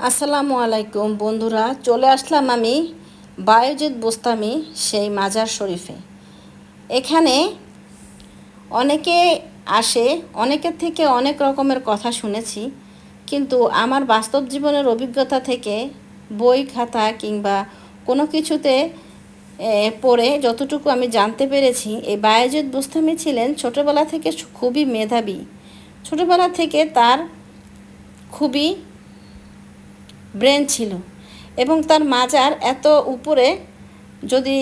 আসসালামু আলাইকুম বন্ধুরা, চলে আসলাম আমি বায়োজিৎ বোস্তামি সেই মাজার শরীফে। এখানে অনেকে আসে, অনেকের থেকে অনেক রকমের কথা শুনেছি, কিন্তু আমার বাস্তব জীবনের অভিজ্ঞতা থেকে বই খাতা কিংবা কোনো কিছুতে পড়ে যতটুকু আমি জানতে পেরেছি, এই বায়োজিৎ বোস্তামি ছিলেন ছোটোবেলা থেকে খুবই মেধাবী। ছোটোবেলা থেকে তার খুবই ব্রেন ছিল। এবং তার মাজার এত উপরে যদি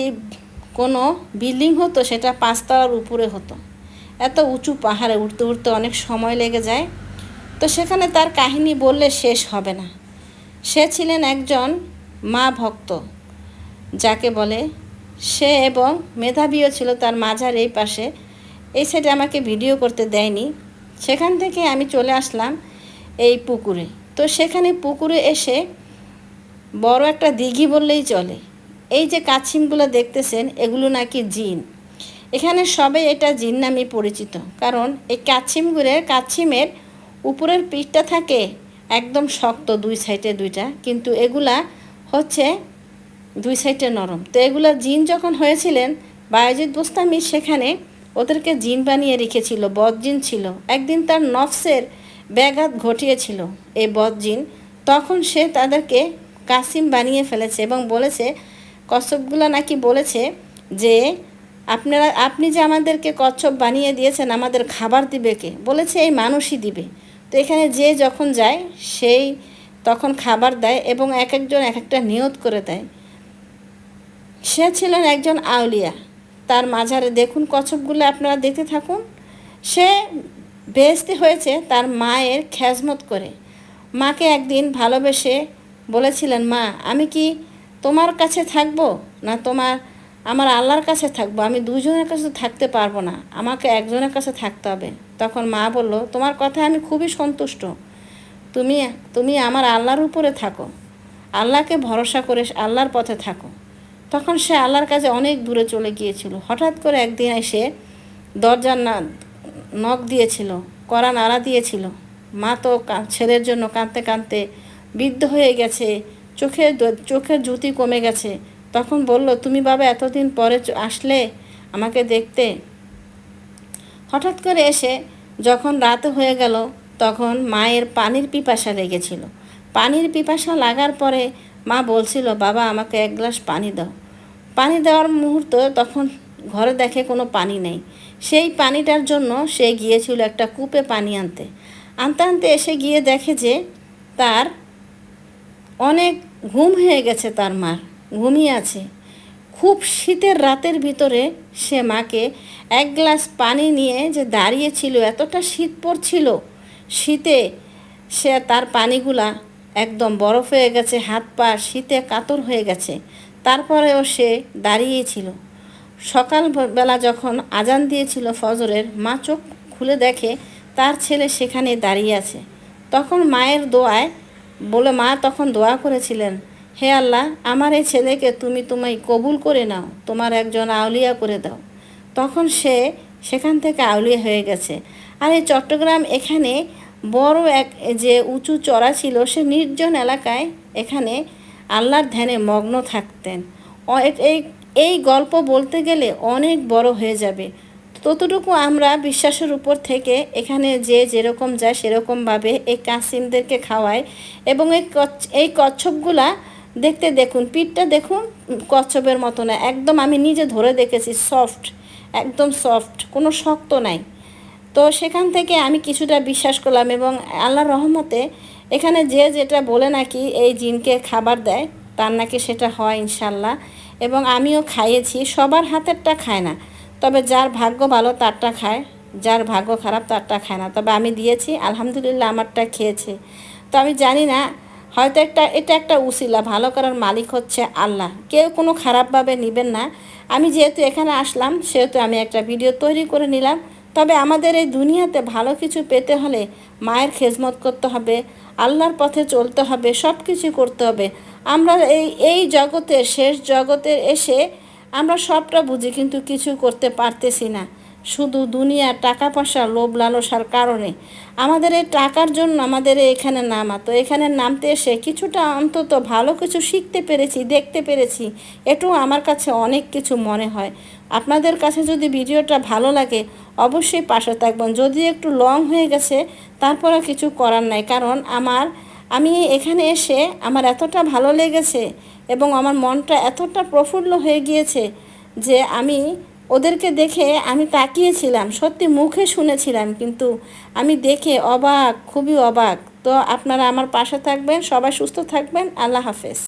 কোনো বিল্ডিং হতো, সেটা পাঁচতলার উপরে হতো। এত উঁচু পাহাড়ে উঠতে উঠতে অনেক সময় লেগে যায়। তো সেখানে তার কাহিনী বললে শেষ হবে না। সে ছিলেন একজন মা ভক্ত, যাকে বলে সে এবং মেধাবীও ছিল তার মাজার এই পাশে। এই সাইডে আমাকে ভিডিও করতে দেয়নি। সেখান থেকে আমি চলে আসলাম এই পুকুরে। তো সেখানে পুকুরে এসে বড় একটা দিঘি বললেই চলে। এই যে কাছিমগুলো দেখতেছেন, এগুলো নাকি জিন। এখানে সবে এটা জিন নামে পরিচিত। কারণ এই কাছিমগুলো কাছিমের উপরের পিঠটা থাকে একদম শক্ত দুই সাইডে দুইটা, কিন্তু এগুলা হচ্ছে দুই সাইডে নরম। তো এগুলা জিন যখন হয়েছিলেন, বায়োজিৎ বোস্তামি সেখানে ওদেরকে জিন বানিয়ে রেখেছিল বদ জিন ছিল। একদিন তার নফসের ব্যাঘাত ঘটিয়েছিল এই বদ জিন তখন সে তাদেরকে কাসিম বানিয়ে ফেলেছে এবং বলেছে, কচ্ছপগুলো নাকি বলেছে যে, আপনারা, আপনি যে আমাদেরকে কচ্ছপ বানিয়ে দিয়েছেন, আমাদের খাবার দিবে কে? বলেছে, এই মানুষই দিবে। তো এখানে যে যখন যায়, সেই তখন খাবার দেয় এবং এক একজন এক একটা নিয়ত করে দেয়। সে ছিলেন একজন আউলিয়া। তার মাঝারে দেখুন, কচ্ছপগুলো আপনারা দেখতে থাকুন। সে বেহেস্তি হয়েছে তার মায়ের খেজমত করে। মাকে একদিন ভালোবেসে বলেছিলেন, মা, আমি কি তোমার কাছে থাকব না তোমার, আমার আল্লাহর কাছে থাকব? আমি দুজনের কাছে থাকতে পারব না, আমাকে একজনের কাছে থাকতে হবে। তখন মা বলল, তোমার কথায় আমি খুবই সন্তুষ্ট। তুমি তুমি আমার আল্লাহর উপরে থাকো। আল্লাহকে ভরসা করে আল্লাহর পথে থাকো। তখন সে আল্লাহর কাছে অনেক দূরে চলে গিয়েছিল। হঠাৎ করে একদিন এসে দরজার না নখ দিয়েছিল, কড়া নাড়া দিয়েছিল। মা তো ছেলের জন্য কাঁদতে কাঁদতে বৃদ্ধ হয়ে গেছে চোখে চোখের জ্যোতি কমে গেছে। তখন বলল, তুমি বাবা এতদিন পরে আসলে আমাকে দেখতে? হঠাৎ করে এসে যখন রাত হয়ে গেল, তখন মায়ের পানির পিপাসা লেগেছিল। পানির পিপাসা লাগার পরে মা বলছিল, বাবা, আমাকে এক গ্লাস পানি দাও। পানি দেওয়ার মুহূর্ত তখন ঘরে দেখে কোনো পানি নেই। সেই পানিটার জন্য সে গিয়েছিল একটা কূপে পানি আনতে। আনতে আনতে এসে গিয়ে দেখে যে তার অনেক ঘুম হয়ে গেছে তার মার, ঘুমিয়ে আছে। খুব শীতের রাতের ভিতরে সে মাকে এক গ্লাস পানি নিয়ে যে দাঁড়িয়েছিল, এতটা শীত পড়ছিল, শীতে সে তার পানিগুলা একদম বরফ হয়ে গেছে, হাত পা শীতে কাতর হয়ে গেছে। তারপরেও সে দাঁড়িয়েছিল। সকালবেলা যখন আজান দিয়েছিল ফজরের, মা চোখ খুলে দেখে তার ছেলে সেখানে দাঁড়িয়ে আছে। তখন মায়ের দোয়ায় বলে, মা, তখন দোয়া করেছিলেন, হে আল্লাহ, আমার এই ছেলেকে তুমি তোমায় কবুল করে নাও, তোমার একজন আউলিয়া করে দাও। তখন সে সেখান থেকে আউলিয়া হয়ে গেছে। আর এই চট্টগ্রাম এখানে বড় এক যে উঁচু চড়া ছিল, সে নির্জন এলাকায় এখানে আল্লাহর ধ্যানে মগ্ন থাকতেন। এই এই গল্প বলতে গেলে অনেক বড় হয়ে যাবে। ততটুকু আমরা বিশ্বাসের উপর থেকে এখানে যে যেরকম যায় সেরকমভাবে এই কাসিমদেরকে খাওয়ায় এবং এই এই কচ্ছপগুলা দেখতে দেখুন, পিঠটা দেখুন কচ্ছপের মতো না, একদম আমি নিজে ধরে দেখেছি সফট, একদম সফট, কোনো শক্ত নাই। তো সেখান থেকে আমি কিছুটা বিশ্বাস করলাম এবং আল্লাহর রহমতে এখানে যে যেটা বলে নাকি এই জিনকে খাবার দেয়, তার নাকি সেটা হয় ইনশাল্লাহ। এবং আমিও খাইয়েছি, সবার হাতেরটা খায় না। তবে যার ভাগ্য ভালো তারটা খায়, যার ভাগ্য খারাপ তারটা খায় না। তবে আমি দিয়েছি, আলহামদুলিল্লাহ আমারটা খেয়েছে। তো আমি জানি না, হয়তো একটা, এটা একটা উসিলা, ভালো করার মালিক হচ্ছে আল্লাহ। কেউ কোনো খারাপভাবে নেবেন না। আমি যেহেতু এখানে আসলাম, সেহেতু আমি একটা ভিডিও তৈরি করে নিলাম। তবে আমাদের এই দুনিয়াতে ভালো কিছু পেতে হলে মায়ের খেজমত করতে হবে, আল্লাহর পথে চলতে হবে সব কিছু করতে হবে। আমরা এই এই জগতের শেষ জগতে এসে আমরা সবটা বুঝি, কিন্তু কিছু করতে পারতেছি না। শুধু দুনিয়ার টাকা পয়সা লোভ লালসার কারণে। আমাদের এই টাকার জন্য আমাদের এখানে নামা। তো এখানে নামতে এসে কিছুটা অন্তত ভালো কিছু শিখতে পেরেছি, দেখতে পেরেছি। এটুকু আমার কাছে অনেক কিছু মনে হয়। আপনাদের কাছে যদি ভিডিওটা ভালো লাগে, অবশ্যই পাশে থাকবেন। যদি একটু লং হয়ে গেছে তারপরে কিছু করার নাই। কারণ আমার, আমি এখানে এসে আমার এতটা ভালো লেগেছে এবং আমার মনটা এতটা প্রফুল্ল হয়ে গিয়েছে যে আমি ওদেরকে দেখে আমি তাকিয়েছিলাম, সত্যি মুখে শুনেছিলাম, কিন্তু আমি দেখে অবাক, খুবই অবাক। তো আপনারা আমার পাশে থাকবেন, সবাই সুস্থ থাকবেন, আল্লাহ হাফেজ।